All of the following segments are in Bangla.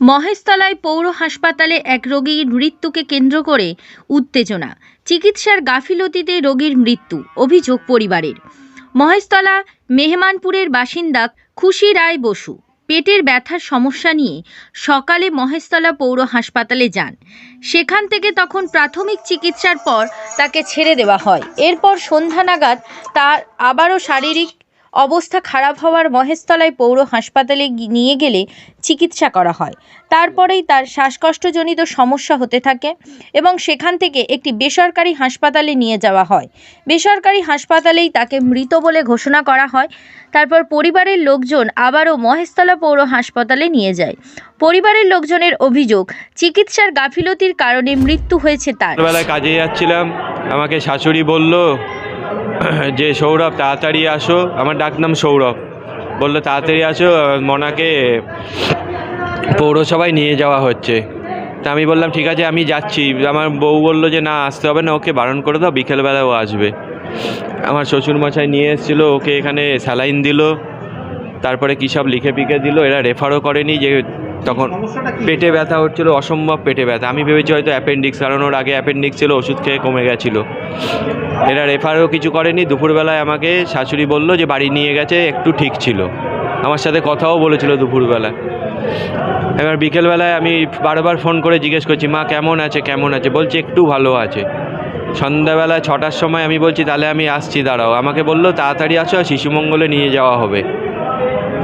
মহেশতলায় পৌর হাসপাতালে এক রোগীর মৃত্যুকে কেন্দ্র করে উত্তেজনা। চিকিৎসার গাফিলতিতে রোগীর মৃত্যু, অভিযোগ পরিবারের। মহেশতলা মেহমানপুরের বাসিন্দা খুশি রায় বসু। পেটের ব্যথার সমস্যা নিয়ে সকালে মহেশতলা পৌর হাসপাতালে যান। সেখান থেকে তখন প্রাথমিক চিকিৎসার পর তাকে ছেড়ে দেওয়া হয়। এরপর সন্ধ্যা নাগাদ তার আবারও শারীরিক অবস্থা খারাপ হওয়ার মহেশতলায় পৌর হাসপাতালে নিয়ে গেলে চিকিৎসা করা হয়। তারপরেই তার শ্বাসকষ্টজনিত সমস্যা হতে থাকে এবং সেখান থেকে একটি বেসরকারি হাসপাতালে নিয়ে যাওয়া হয়। বেসরকারি হাসপাতালেই তাকে মৃত বলে ঘোষণা করা হয়। তারপর পরিবারের লোকজন আবারও মহেশতলা পৌর হাসপাতালে নিয়ে যায়। পরিবারের লোকজনের অভিযোগ, চিকিৎসার গাফিলতির কারণে মৃত্যু হয়েছে তার। কাজে যাচ্ছিলাম, আমাকে শাশুড়ি বলল যে সৌরভ, তাড়াতাড়ি আসো। আমার ডাক নাম সৌরভ। বলল, তাড়াতাড়ি আসো, মনাকে পৌরসভায় নিয়ে যাওয়া হচ্ছে। তা আমি বললাম, ঠিক আছে, আমি যাচ্ছি। আমার বউ বলল যে, না, আসতে হবে না, ওকে বারণ করে দাও, বিকেলবেলা ও আসবে। আমার শ্বশুরমশাই নিয়ে এসেছিল, ওকে এখানে স্যালাইন দিল, তারপরে কী সব লিখে পিখে দিল, এরা রেফারও করেনি যে তখন পেটে ব্যথা হচ্ছিল অসম্ভব পেটে ব্যথা। আমি ভেবেছি হয়তো অ্যাপেন্ডিক্স কারণ ওর আগে অ্যাপেন্ডিক্স ছিল ওষুধ খেয়ে কমে গেছিল। এরা রেফারও কিছু করেনি। দুপুরবেলায় আমাকে শাশুড়ি বলল যে বাড়ি নিয়ে গেছে একটু ঠিক ছিল। আমার সাথে কথাও বলেছিল দুপুরবেলা এবার বিকেলবেলায় আমি বারবার ফোন করে জিজ্ঞেস করছি মা কেমন আছে কেমন আছে? বলছে একটু ভালো আছে। সন্ধ্যাবেলা ছটার সময় আমি বলছি তাহলে আমি আসছি দাঁড়াও। আমাকে বলল তাড়াতাড়ি আসো শিশুমঙ্গলে নিয়ে যাওয়া হবে।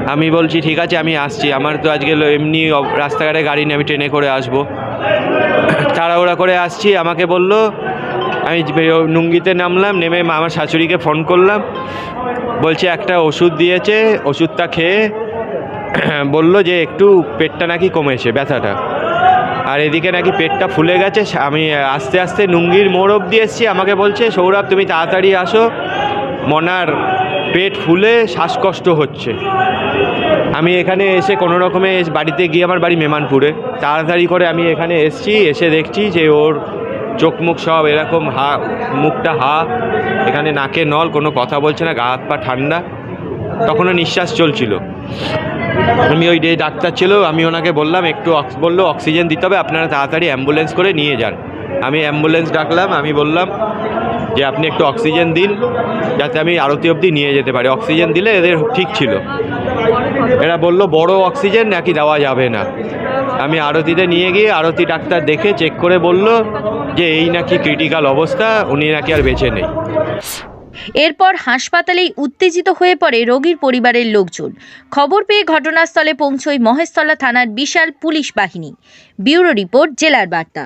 আমি বলছি, ঠিক আছে, আমি আসছি। আমার তো আজকে এমনি রাস্তাঘাটে গাড়ি নিয়ে আমি ট্রেনে করে আসব। তাড়াহুড়া করে আসছি, আমাকে বলল, আমি নুঙ্গিতে নামলাম, নেমে আমার শাশুড়িকে ফোন করলাম। বলছে, একটা ওষুধ দিয়েছে, ওষুধটা খেয়ে বলল যে একটু পেটটা নাকি কমেছে, ব্যথাটা। আর এদিকে নাকি পেটটা ফুলে গেছে আমি আস্তে আস্তে নুঙ্গির মোড় অব্দি এসছি। আমাকে বলছে, সৌরভ, তুমি তাড়াতাড়ি আসো। মনার পেট ফুলে শ্বাসকষ্ট হচ্ছে। আমি এখানে এসে কোনো রকমে বাড়িতে গিয়ে আমার বাড়ি মেমানপুরে তাড়াতাড়ি করে আমি এখানে এসছি, এসে দেখছি যে ওর চোখ মুখ সব এরকম হা, মুখটা হা, এখানে নাকে নল, কোনো কথা বলছে না, গা হাত পা ঠান্ডা। তখনও নিঃশ্বাস চলছিল। আমি ওই যে ডাক্তার ছিল, আমি ওনাকে বললাম, একটু অক্স- বলল, অক্সিজেন দিতে হবে, আপনারা তাড়াতাড়ি অ্যাম্বুলেন্স করে নিয়ে যান। আমি অ্যাম্বুলেন্স ডাকলাম, আমি বললাম যে আপনি একটু অক্সিজেন দিন, যাতে আমি আরতি অবধি নিয়ে যেতে পারি। অক্সিজেন দিলে এদের ঠিক ছিল। এরা বলল, বড় অক্সিজেন নাকি দেওয়া যাবে না? আমি আরতিতে নিয়ে গিয়ে আরতি ডাক্তার দেখে চেক করে বলল যে, এই নাকি ক্রিটিক্যাল অবস্থা, উনি নাকি আর বেঁচে নেই। এরপর হাসপাতালেই উত্তেজিত হয়ে পড়ে রোগীর পরিবারের লোকজন। খবর পেয়ে ঘটনাস্থলে পৌঁছয় মহেশতলা থানার বিশাল পুলিশ বাহিনী। ব্যুরো রিপোর্ট, জেলার বার্তা।